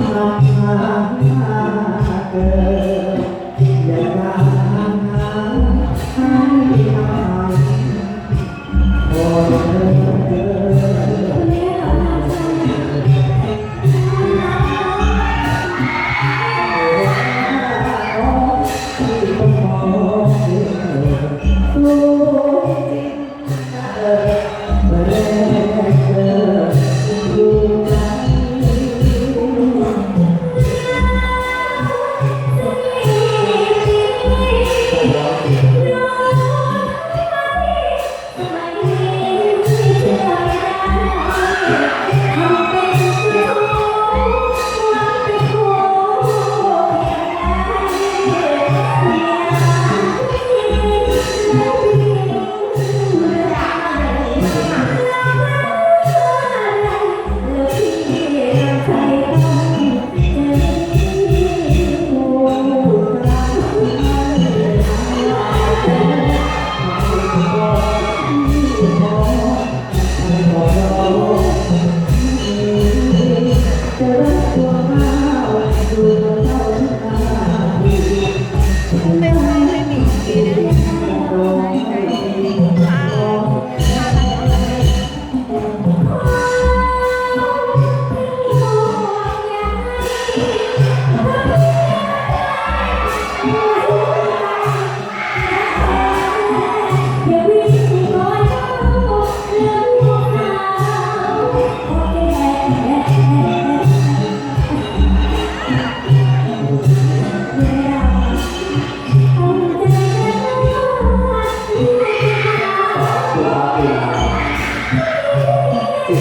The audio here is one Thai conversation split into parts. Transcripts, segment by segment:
ทำมาเกิด ให้มี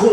ส